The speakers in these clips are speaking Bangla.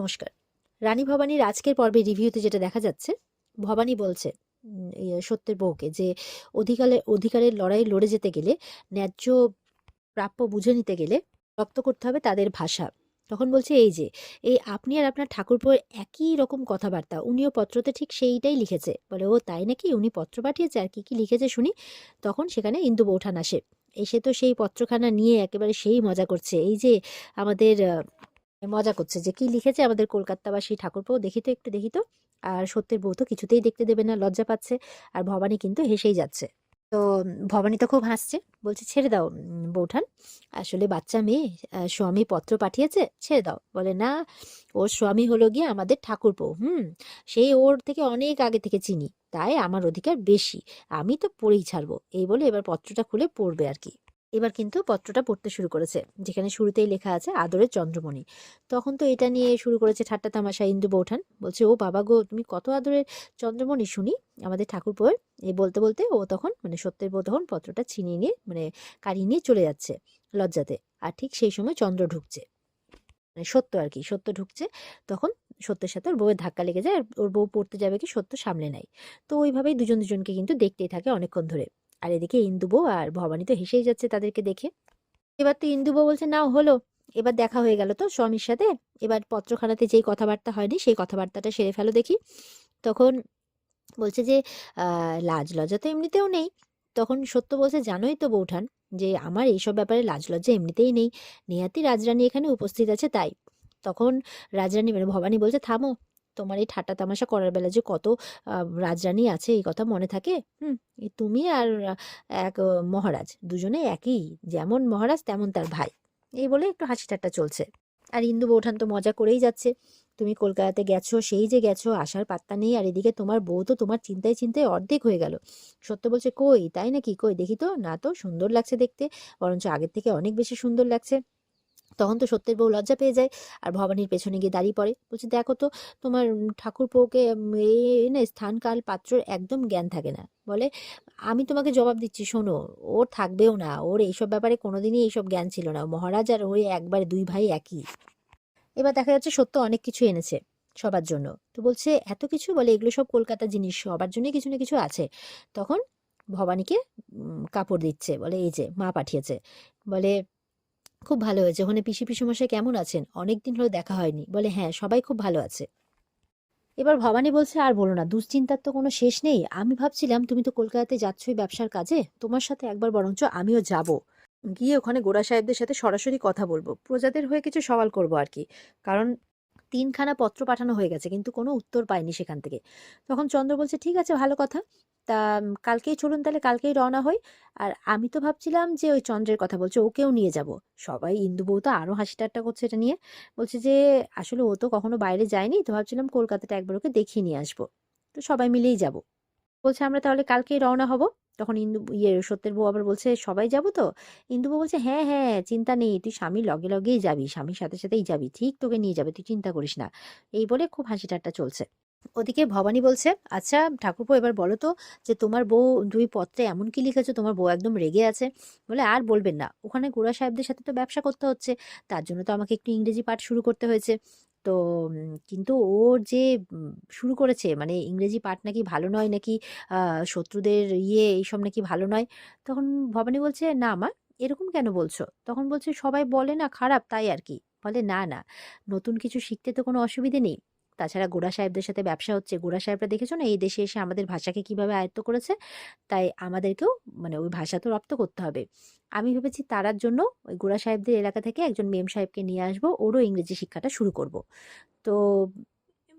নমস্কার। রানী ভবানীর আজকের পর্বে রিভিউতে যেটা দেখা যাচ্ছে ভবানী বলছে ইয়ে, সত্যের বউকে যে অধিকারের অধিকারের লড়াই লড়ে যেতে গেলে ন্যায্য প্রাপ্য বুঝে নিতে গেলে রপ্ত করতে হবে তাদের ভাষা। তখন বলছে এই যে এই আপনি আর আপনার ঠাকুরপোর একই রকম কথাবার্তা উনিও পত্রতে ঠিক সেইটাই লিখেছে। বলে ও তাই নাকি? উনি পত্র পাঠিয়েছে আর কী কী লিখেছে শুনি? তখন সেখানে ইন্দু বৌঠান আসে। এসে তো সেই পত্রখানা নিয়ে একেবারে সেই মজা করছে। এই যে আমাদের মজা করছে যে কি লিখেছে আমাদের কলকাতাবাসী ঠাকুরপো। দেখি তো একটু, দেখি তো। আর সত্যের বউ তো কিছুতেই দেখতে দেবে না, লজ্জা পাচ্ছে। আর ভবানী কিন্তু হেসেই যাচ্ছে। তো ভবানী তো খুব হাসছে, বলছে, ছেড়ে দাও বৌঠান। আসলে বাচ্চা মেয়ে স্বামী পত্র পাঠিয়েছে, ছেড়ে দাও। বলে, না, ওর স্বামী হলো গিয়ে আমাদের ঠাকুর ঠাকুরপো, হুম? সেই ওর থেকে অনেক আগে থেকে চিনি, তাই আমার অধিকার বেশি। আমি তো পড়েই ছাড়বো। এই বলে এবার পত্রটা খুলে পড়বে আর কি। এবার কিন্তু পত্রটা পড়তে শুরু করেছে, যেখানে শুরুতেই লেখা আছে আদরের চন্দ্রমণি। তখন তো এটা নিয়ে শুরু করেছে ঠাট্টা তামাশা ইন্দু বৌঠান। বলছে, ও বাবা গো, তুমি কত আদরের চন্দ্রমণি শুনি? আমাদের ঠাকুরপোয়ের এই বলতে বলতে ও তখন মানে সত্যের বউ তখন পত্রটা ছিনিয়ে নিয়ে মানে কাড়িয়ে নিয়ে চলে যাচ্ছে লজ্জাতে। আর ঠিক সেই সময় চন্দ্র ঢুকছে। মানে সত্য আর কি, সত্য ঢুকছে, তখন সত্যের সাথে ওর বউয়ের ধাক্কা লেগে যায়, আর ওর বউ পড়তে যাবে কি সত্য সামলে নেয়। তো ওইভাবেই দুজন দুজনকে কিন্তু দেখতেই থাকে অনেকক্ষণ ধরে। আর এদিকে ইন্দুবো আর ভবানী তো হেসেই যাচ্ছে তাদেরকে দেখে। এবার তো ইন্দুবো বলছে, নাও, হলো। এবার দেখা হয়ে গেল তো স্বামীর সাথে। এবার পত্রখানাতে যেই কথাবার্তা হয়নি, সেই কথাবার্তাটা সেরে ফেলো দেখি। তখন বলছে যে লাজ লজ্জা তো এমনিতেও নেই। তখন সত্য বলছে, জানোই তো বৌঠান যে আমার এইসব ব্যাপারে লাজ লজ্জা এমনিতেই নেই। নেহাতি রাজরানী এখানে উপস্থিত আছে, তাই। তখন রাজরানী মানে ভবানী বলছে, থামো। তোমার এই ঠাট্টা তামাশা করার বেলা যে কত রাজরানী আছে এই কথা মনে থাকে? হুম তুমি আর, এক মহারাজ দুজনে একই, যেমন মহারাজ তেমন তার ভাই। এই বলে একটু হাসি ঠাট্টা চলছে। আর ইন্দু বৌঠান তো মজা করেই যাচ্ছে। তুমি কলকাতাতে গেছো, সেই যে গেছো, আসার পাত্তা নেই, আর এদিকে তোমার বউ তো তোমার চিন্তায় চিন্তায় অর্ধেক হয়ে গেল। সত্য বলছে, কই, তাই নাকি? কই, দেখি তো, না তো, সুন্দর লাগছে দেখতে, বরঞ্চ আগের থেকে অনেক বেশি সুন্দর লাগছে। তখন তো সত্যের বউ লজ্জা পেয়ে যায়। আর ভবানীর পেছনে গিয়ে দাঁড়িয়ে পড়ে। বলছে, দেখো তো, তোমার ঠাকুর বউকে না স্থান কাল পাত্রর একদম জ্ঞান থাকে না। বলে, আমি তোমাকে জবাব দিচ্ছি, শোনো ওর থাকবেও না। ওর এইসব ব্যাপারে কোনোদিনই এইসব জ্ঞান ছিল না। মহারাজ আর ওই একবারে দুই ভাই একই। এবার দেখা যাচ্ছে, সত্য অনেক কিছু এনেছে সবার জন্য। তো বলছে, এত কিছু? বলে, এগুলো সব কলকাতা জিনিস, সবার জন্য কিছু না কিছু আছে। তখন ভবানীকে কাপড় দিচ্ছে। বলে, এই যে, মা পাঠিয়েছে। বলে খুব ভালো হয়েছে। ওখানে পিসি পিসুমশাই কেমন আছেন? অনেকদিন হলো দেখা হয়নি। বলে হ্যাঁ সবাই খুব ভালো আছে। এবার ভবানী বলছে, আর বলো না, দুশ্চিন্তার তো কোনো শেষ নেই। আমি ভাবছিলাম তুমি তো কলকাতাতে যাচ্ছই ব্যবসার কাজে। তোমার সাথে একবার বরঞ্চ আমিও যাব। গিয়ে ওখানে গোড়া সাহেবদের সাথে সরাসরি কথা বলব। প্রজাদের হয়ে কিছু সওয়াল করব আর কি। কারণ তিনখানা পত্র পাঠানো হয়ে গেছে, কিন্তু কোনো উত্তর পাইনি সেখান থেকে। তখন চন্দ্র বলছে, ঠিক আছে, ভালো কথা। তা কালকেই চলুন তাহলে কালকেই রওনা হই। আর আমি তো ভাবছিলাম যে ওই চন্দ্রের কথা বলছে, ওকেও নিয়ে যাব। সবাই ইন্দু বউ তো আরও হাসি ঠাট্টা করছে এটা নিয়ে। বলছে যে, আসলে ও তো কখনো বাইরে যায়নি, তো ভাবছিলাম কলকাতাটা একবার ওকে দেখিয়ে নিয়ে আসব। তো সবাই মিলেই যাব। বলছে, আমরা তাহলে কালকেই রওনা হব। তখন ইন্দু ইয়ে সত্যের বউ আবার বলছে, সবাই যাব তো? ইন্দু বউ বলছে হ্যাঁ হ্যাঁ চিন্তা নেই, তুই স্বামীর লগে লগেই যাবি, স্বামীর সাথে সাথেই যাবি, ঠিক তোকে নিয়ে যাবে, তুই চিন্তা করিস না। এই বলে খুব হাসি ঠাট্টা চলছে। ওদিকে ভবানী বলছে আচ্ছা ঠাকুরপো, এবার বলো তো যে তোমার বউ দুই পত্রে এমন কি লিখেছো? তোমার বউ একদম রেগে আছে। বলে, আর বলবেন না। ওখানে গোড়া সাহেবদের সাথে তো ব্যবসা করতে হচ্ছে। তার জন্য তো আমাকে একটু ইংরেজি পাঠ শুরু করতে হয়েছে। তো কিন্তু ওর যে শুরু করেছে মানে ইংরেজি পাঠ নাকি ভালো নয়, নাকি শত্রুদের ইয়ে এইসব নাকি ভালো নয়, তখন ভবানী বলছে, না মা, এরকম কেন বলছো? তখন বলছে, সবাই বলে না খারাপ, তাই আর কি। বলে, না না, নতুন কিছু শিখতে তো কোনো অসুবিধে নেই। তাছাড়া গোড়া সাহেবদের সাথে ব্যবসা হচ্ছে। গোড়া সাহেবরা দেখেছ না? এই দেশে এসে আমাদের ভাষাকে কীভাবে আয়ত্ত করেছে? তাই আমাদেরকেও মানে ওই ভাষা তো রপ্ত করতে হবে। আমি ভেবেছি তারার জন্য ওই গোড়া সাহেবদের এলাকা থেকে একজন মেম সাহেবকে নিয়ে আসব। ওরও ইংরেজি শিক্ষাটা শুরু করব। তো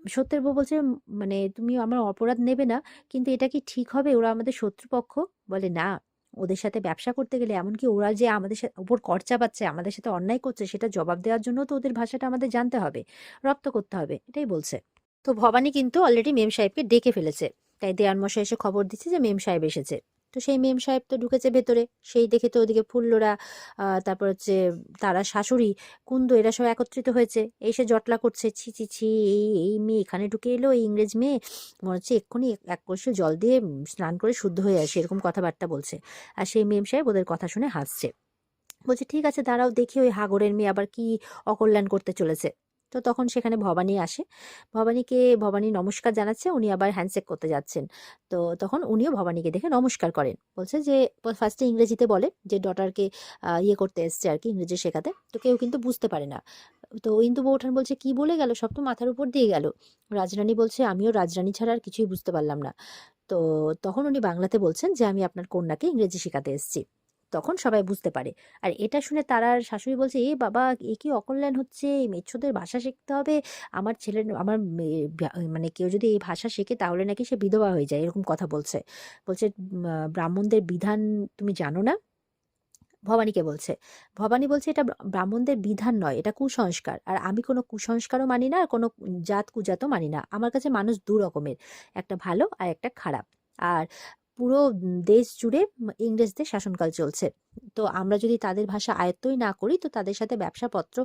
সত্যের বউ বলছে মানে তুমি আমার অপরাধ নেবে না, কিন্তু এটা কি ঠিক হবে? ওরা আমাদের শত্রুপক্ষ? বলে, না। ওদের সাথে ব্যবসা করতে গেলে এমনকি ওরা যে আমাদের সাথে ওপর খরচা পাচ্ছে আমাদের সাথে অন্যায় করছে, সেটা জবাব দেওয়ার জন্য তো ওদের ভাষাটা আমাদের জানতে হবে, রপ্ত করতে হবে, এটাই বলছে। তো ভবানী কিন্তু অলরেডি মেম সাহেবকে ডেকে ফেলেছে। তাই দেয়ান মশাই এসে খবর দিচ্ছে যে মেম সাহেব এসেছে। তো সেই মেম সাহেব তো ঢুকেছে ভেতরে, সেই দেখে তো ওদিকে ফুল্লরা তারপর হচ্ছে তারা শাশুড়ি, কুন্দ এরা সব একত্রিত হয়েছে। এসে জটলা করছে, ছি ছি ছি, এই এই মেয়ে এখানে ঢুকে এলো, এই ইংরেজ মেয়ে। মনে হচ্ছে এক্ষুনি এক- কলসি জল দিয়ে স্নান করে শুদ্ধ হয়ে আসে, এরকম কথাবার্তা বলছে। আর সেই মেম সাহেব ওদের কথা শুনে হাসছে। বলছে, ঠিক আছে, দাঁড়াও, দেখি ওই হাগরের মেয়ে আবার কি অকল্যাণ করতে চলেছে। তো তখন সেখানে ভবানী আসে। ভবানীকে, ভবানী নমস্কার জানাচ্ছে, উনি আবার হ্যান্ডশেক করতে যাচ্ছেন। তো তখন উনিও ভবানীকে দেখে নমস্কার করেন। বলছে যে ফার্স্টে ইংরেজিতে বলে যে ডটারকে ইয়ে করতে এসছে আর কি ইংরেজি শেখাতে। তো কেউ কিন্তু বুঝতে পারে না। তো ইন্দু বৌঠান বলছে, কি বলে গেল? সব তো মাথার উপর দিয়ে গেল। রাজরানী বলছে, আমিও রাজরানী ছাড়া আর কিছুই বুঝতে পারলাম না। তো তখন উনি বাংলাতে বলছেন যে, আমি আপনার কন্যাকে ইংরেজি শেখাতে এসেছি। তখন সবাই বুঝতে পারে। আর এটা শুনে তারার শাশুড়ি বলছে, এ বাবা, এ কি অকল্যাণ হচ্ছে? এই মেচ্ছদের ভাষা শিখতে হবে। আমার ছেলের, আমার মানে কেউ যদি এই ভাষা শেখে তাহলে নাকি সে বিধবা হয়ে যায়, এরকম কথা বলছে। বলছে ব্রাহ্মণদের বিধান তুমি জানো না? ভবানীকে বলছে। ভবানী বলছে, এটা ব্রাহ্মণদের বিধান নয়, এটা কুসংস্কার। আর আমি কোনো কুসংস্কারও মানি না, আর কোনো জাত কুজাতও মানি না। আমার কাছে মানুষ দু রকমের, একটা ভালো আর একটা খারাপ। আর পুরো দেশ জুড়ে ইংরেজদের শাসনকাল চলছে। তো আমরা যদি তাদের ভাষা আয়ত্তই না করি, তো তাদের সাথে ব্যবসাপত্র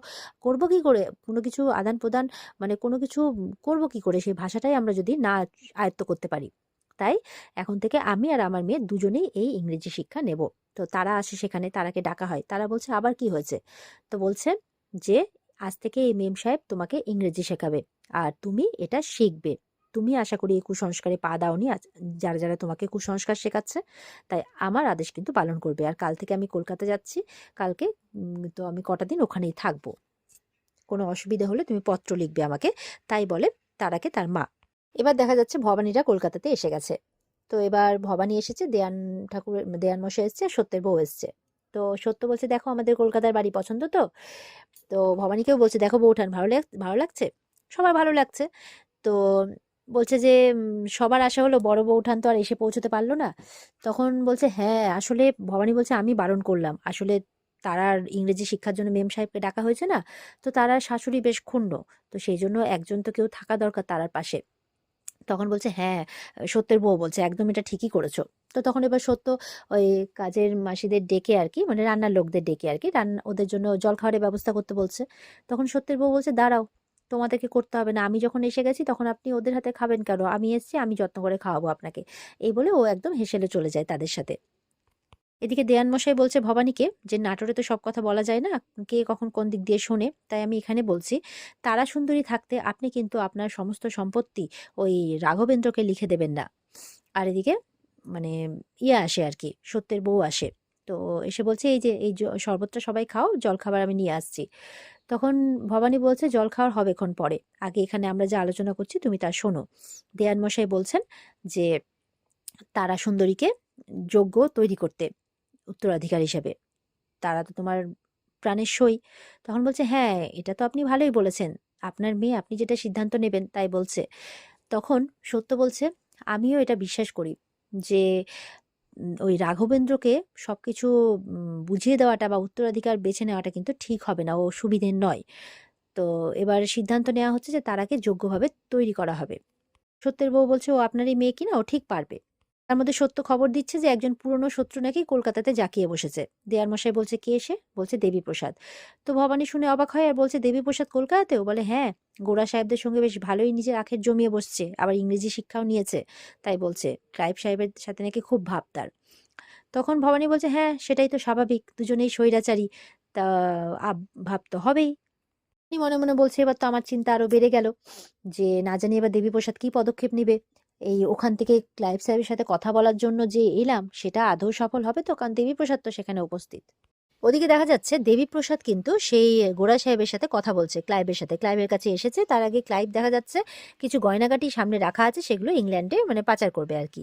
করব কি করে? কোনো কিছু আদান প্রদান মানে কোনো কিছু করব কি করে? সেই ভাষাটাই আমরা যদি না আয়ত্ত করতে পারি। তাই এখন থেকে আমি আর আমার মেয়ে দুজনেই এই ইংরেজি শিক্ষা নেব। তো তারা আসে সেখানে, তারাকে ডাকা হয়। তারা বলছে, আবার কি হয়েছে? তো বলছে যে, আজ থেকে এই মেম সাহেব তোমাকে ইংরেজি শেখাবে, আর তুমি এটা শিখবে। তুমি আশা করি এই কুসংস্কারে পা দাওনি। যারা যারা তোমাকে কুসংস্কার শেখাচ্ছে, তাই আমার আদেশ কিন্তু পালন করবে। আর কাল থেকে আমি কলকাতা যাচ্ছি। কালকে তো আমি কটা দিন ওখানেই থাকব। কোনো অসুবিধা হলে তুমি পত্র লিখবে আমাকে। তাই বলে তারাকে তার মা। এবার দেখা যাচ্ছে ভবানীরা কলকাতাতে এসে গেছে। তো এবার ভবানী এসেছে, দেয়ান ঠাকুর দেয়ান মশাই এসছে সত্যের বউ এসছে। তো সত্য বলছে, দেখো আমাদের কলকাতার বাড়ি পছন্দ তো? তো ভবানীকেও বলছে, দেখো বউঠান ভালো ভালো লাগছে? সবার ভালো লাগছে। তো বলছে যে সবার আশা হলো বড় বউঠান তো আর এসে পৌঁছতে পারল না। তখন বলছে হ্যাঁ আসলে ভবানী বলছে আমি বারণ করলাম। আসলে তারার ইংরেজি শিক্ষার জন্য মেম সাহেবকে ডাকা হয়েছে না, তো তারার শাশুড়ি বেশ ক্ষুণ্ণ, তো সেই জন্য একজন তো কেউ থাকা দরকার তারার পাশে। তখন বলছে হ্যাঁ সত্যের বউ বলছে, একদম এটা ঠিকই করেছ। তো তখন এবার সত্য ওই কাজের মাসিদের ডেকে আর কি মানে রান্নার লোকদের ডেকে আর কি, রান্না, ওদের জন্য জল খাওয়ারের ব্যবস্থা করতে বলছে। তখন সত্যের বউ বলছে, দাঁড়াও তোমাদেরকে করতে হবে না। আমি যখন এসে গেছি তখন আপনি ওদের হাতে খাবেন কেন? আমি এসেছি, আমি যত্ন করে খাওয়াবো আপনাকে। এই বলে ও একদম হেসেলে চলে যায় তাদের সাথে। এদিকে দেয়ান মশাই বলছে, ভবানীকে, যে নাটোরে তো সব কথা বলা যায় না, কে কখন কোন দিক দিয়ে শোনে, তাই আমি এখানে বলছি, তারা সুন্দরী থাকতে আপনি কিন্তু আপনার সমস্ত সম্পত্তি ওই রাঘবেন্দ্রকে লিখে দেবেন না। আর এদিকে মানে ইয়ে আসে আর কি, সত্যের বউ আসে। তো এসে বলছে, এই যে, এই শরবতটা সবাই খাও, জলখাবার আমি নিয়ে আসছি। তখন ভবানী বলছে, জল খাওয়ার হবে ক্ষণ পরে। আগে এখানে আমরা যে আলোচনা করছি, তুমি তা শোনো। দেয়ান মশাই বলছেন যে, তারা সুন্দরীকে যোগ্য তৈরি করতে উত্তরাধিকার হিসেবে। তারা তো তোমার প্রাণের সই। তখন বলছে হ্যাঁ এটা তো আপনি ভালোই বলেছেন। আপনার মেয়ে আপনি যেটা সিদ্ধান্ত নেবেন, তাই বলছে। তখন সত্য বলছে, আমিও এটা বিশ্বাস করি যে ওই রাঘবেন্দ্রকে সব কিছু বুঝিয়ে দেওয়াটা বা উত্তরাধিকার বেছে নেওয়াটা কিন্তু ঠিক হবে না, ও সুবিধের নয়। তো এবার সিদ্ধান্ত নেওয়া হচ্ছে যে তারাকে যোগ্যভাবে তৈরি করা হবে। সত্যের বউ বলছে, ও আপনারই মেয়ে কিনা? ও ঠিক পারবে। তার মধ্যে সত্য খবর দিচ্ছে যে, একজন পুরনো শত্রু নাকি কলকাতাতে জাকিয়ে বসেছে। দেয়ার মশাই বলছে, কে এসে বলছে দেবীপ্রসাদ তো ভবানী শুনে অবাক হয় আর বলছে দেবীপ্রসাদ কলকাতাতেও? বলে হ্যাঁ গোড়া সাহেবদের সঙ্গে বেশ ভালোই নিজের আখের জমিয়ে বসছে, আবার ইংরেজি শিক্ষাও নিয়েছে। তাই বলছে ক্লাইভ সাহেবের সাথে নাকি খুব ভাব তার। তখন ভবানী বলছে হ্যাঁ সেটাই তো স্বাভাবিক, দুজনেই স্বৈরাচারী। তা ভাব তো হবেই। মনে মনে বলছে, এবার তো আমার চিন্তা আরও বেড়ে গেল যে, না জানি এবার দেবীপ্রসাদ কি পদক্ষেপ নেবে? এই ওখান থেকে ক্লাইভ সাহেবের সাথে কথা বলার জন্য যে এলাম, সেটা আদৌ সফল হবে তো কারণ দেবীপ্রসাদ তো সেখানে উপস্থিত। ওদিকে দেখা যাচ্ছে দেবীপ্রসাদ কিন্তু সেই গোড়া সাহেবের সাথে কথা বলছে ক্লাইভের সাথে। ক্লাইভের কাছে এসেছে, তার আগে ক্লাইভ দেখা যাচ্ছে কিছু গয়নাগাটি সামনে রাখা আছে, সেগুলো ইংল্যান্ডে মানে পাচার করবে আর কি।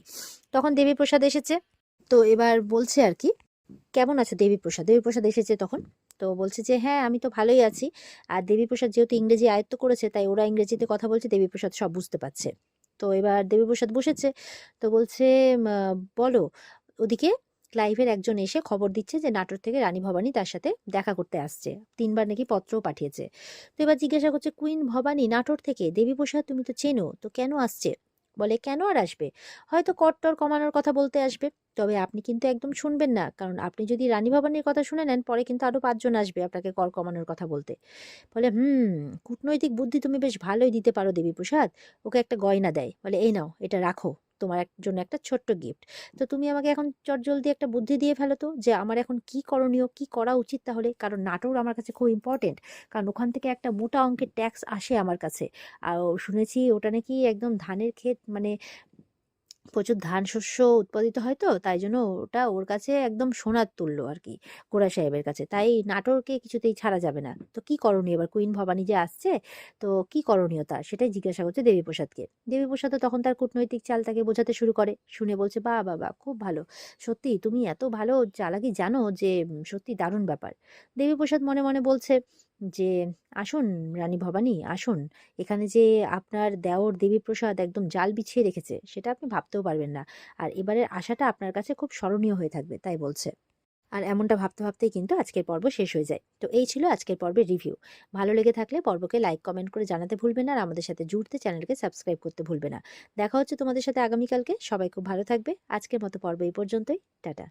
তখন দেবীপ্রসাদ এসেছে, তো এবার বলছে আর কি, কেমন আছে দেবীপ্রসাদ দেবীপ্রসাদ এসেছে তখন, তো বলছে যে হ্যাঁ আমি তো ভালোই আছি। আর দেবীপ্রসাদ যেহেতু ইংরেজি আয়ত্ত করেছে, তাই ওরা ইংরেজিতে কথা বলছে দেবীপ্রসাদ সব বুঝতে পারছে। তো এবার দেবীপ্রসাদ বসেছে। তো বলছে বলো। ওদিকে ক্লাইভের একজন এসে খবর দিচ্ছে যে, নাটোর থেকে রানী ভবানী তার সাথে দেখা করতে আসছে। তিনবার নাকি পত্রও পাঠিয়েছে। তো এবার জিজ্ঞাসা করছে, কুইন ভবানী, নাটোর থেকে? দেবীপ্রসাদ তুমি তো চেনো, তো কেন আসছে? বলে, কেন আর আসবে? হয়তো কট্টর কমানোর কথা বলতে আসবে। তবে আপনি কিন্তু একদম শুনবেন না, কারণ আপনি যদি রানী ভবানীর কথা শুনে নেন, পরে কিন্তু আরও পাঁচজন আসবে আপনাকে কর কমানোর কথা বলতে। বলে, হুম, কূটনৈতিক বুদ্ধি তুমি বেশ ভালোই দিতে পারো দেবী প্রসাদ। ওকে একটা গয়না দেয়। বলে, এই নাও, এটা রাখো। তোমার জন্য একটা ছোট্ট গিফট তো তুমি আমাকে এখন চটজলদি একটা বুদ্ধি দিয়ে ফেলো তো, যে আমার এখন কি করণীয়, কি করা উচিত তাহলে? কারণ নাটোর আমার কাছে খুব ইম্পর্টেন্ট কারণ ওখান থেকে একটা মোটা অঙ্কের ট্যাক্স আসে আমার কাছে। আর শুনেছি ওটা নাকি একদম ধানের ক্ষেত মানে প্রচুর ধান শস্য উৎপাদিত হয় তো, তাই জন্য ওটা ওর কাছে একদম সোনার তুল্য আর কি গোড়া সাহেবের কাছে। তাই নাটোরকে কিছুতেই ছাড়া যাবে না। তো কি করণীয়? এবার কুইন ভবানী যে আসছে, তো কি করণীয় তার? সেটাই জিজ্ঞাসা করছে দেবীপ্রসাদকে। দেবীপ্রসাদও তখন তার কূটনৈতিক চাল তাকে বোঝাতে শুরু করে। শুনে বলছে বা বাবা খুব ভালো। সত্যি তুমি এত ভালো চালাকি জানো যে সত্যি দারুণ ব্যাপার। দেবীপ্রসাদ মনে মনে বলছে যে, আসুন রানী ভবানী, আসুন। এখানে যে আপনার দেওর দেবীপ্রসাদ একদম জাল বিছিয়ে রেখেছে, সেটা আপনি ভাবতেও পারবেন না। আর এবারের আশাটা আপনার কাছে খুব স্মরণীয় হয়ে থাকবে, তাই বলছে। আর এমনটা ভাবতে ভাবতেই কিন্তু আজকের পর্ব শেষ হয়ে যায়। তো এই ছিল আজকের পর্বের রিভিউ ভালো লেগে থাকলে পর্বকে লাইক কমেন্ট করে জানাতে ভুলবেন না আর আমাদের সাথে জুড়তে চ্যানেলকে সাবস্ক্রাইব করতে ভুলবে না। দেখা হচ্ছে তোমাদের সাথে আগামীকালকে। সবাই খুব ভালো থাকবে। আজকের মতো পর্ব এই পর্যন্তই। টাটা।